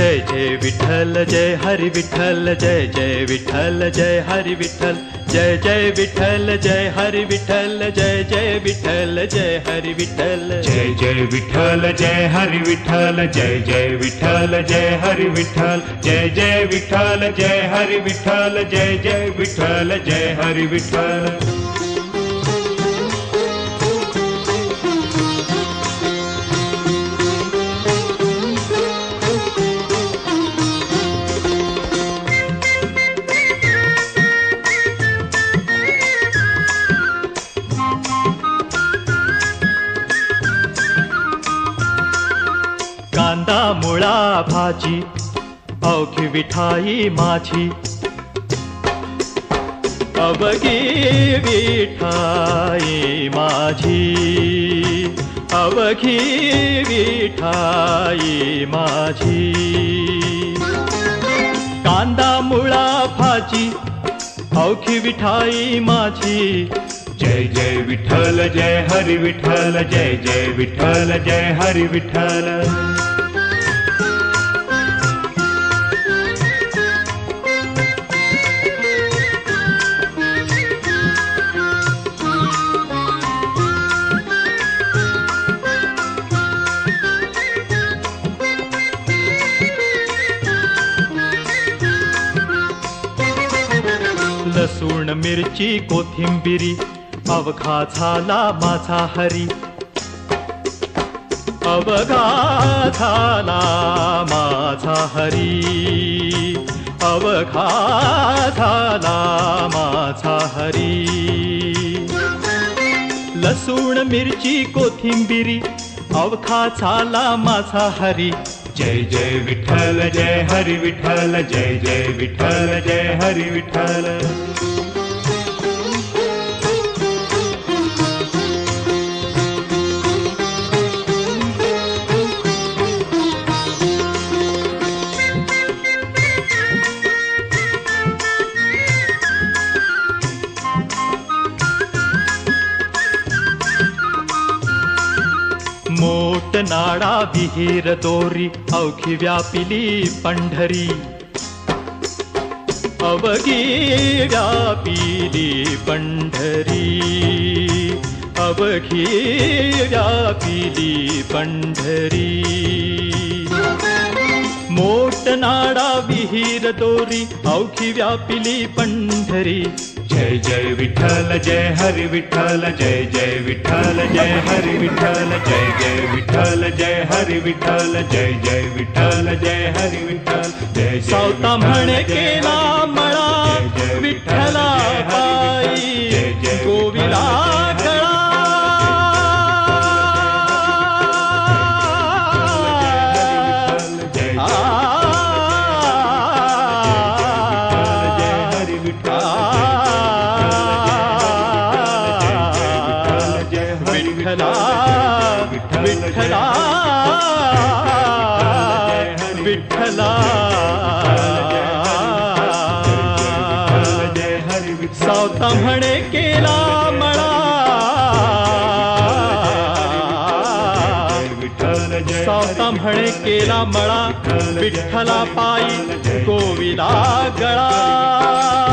हे विठ्ठल जय हरि विठ्ठल जय जय विठ्ठल जय हरि विठ्ठल जय जय विठ्ठल जय हरि विठ्ठल जय जय विठ्ठल जय हरि विठ्ठल। जय जय विठ्ठल जय हरि विठ्ठल जय जय विठ्ठल जय हरि विठ्ठल जय जय विठ्ठल जय हरि विठ्ठल जय जय विठ्ठल जय हरि विठ्ठल मुळा भाजी अवघी विठाई माझी. अवघी विठाई माझी. अवघी विठाई माझी. कांदा मुळा भाजी अवघी विठाई माझी. जय जय विठ्ठल जय हरि विठ्ठल जय जय विठ्ठल जय हरि विठ्ठल. लसूण मिरची कोथिंबिरी अवघा झाला माझा हरी. अवघा झाला माझा हरी. अवघा झाला माझा हरी. लसूण मिरची कोथिंबिरी अवघा झाला माझा हरी. जय जय विठ्ठल जय हरि विठ्ठल जय जय विठ्ठल जय हरि विठ्ठल मोट नाडा विहीर दोरी अवघी व्यापिली पंढरी. अवघी व्यापिली पंढरी. अवघी व्यापिली पंढरी. मोट नाडा विहीर दोरी अवघी व्यापिली पंढरी जय जय विठ्ठल जय हरि विठ्ठल जय जय विठ्ठल जय हरि विठ्ठल जय जय विठ्ठल जय हरि विठ्ठल जय जय विठ्ठल जय हरि विठ्ठल जय जय सावता म्हणे केला मळा विठ्ठला पायी गोविला ਵਿਠਲਾ ਵਿਠਲਾ ਵਿਠਲਾ ਸੌ ਤਮਣੇ ਕੇਲਾ ਮੜਾ ਸੌ ਤਮਣੇ ਕੇਲਾ ਮੜਾ ਵਿਠਲਾ ਪਾਈ ਕੋਵਿਲਾ ਗੜਾ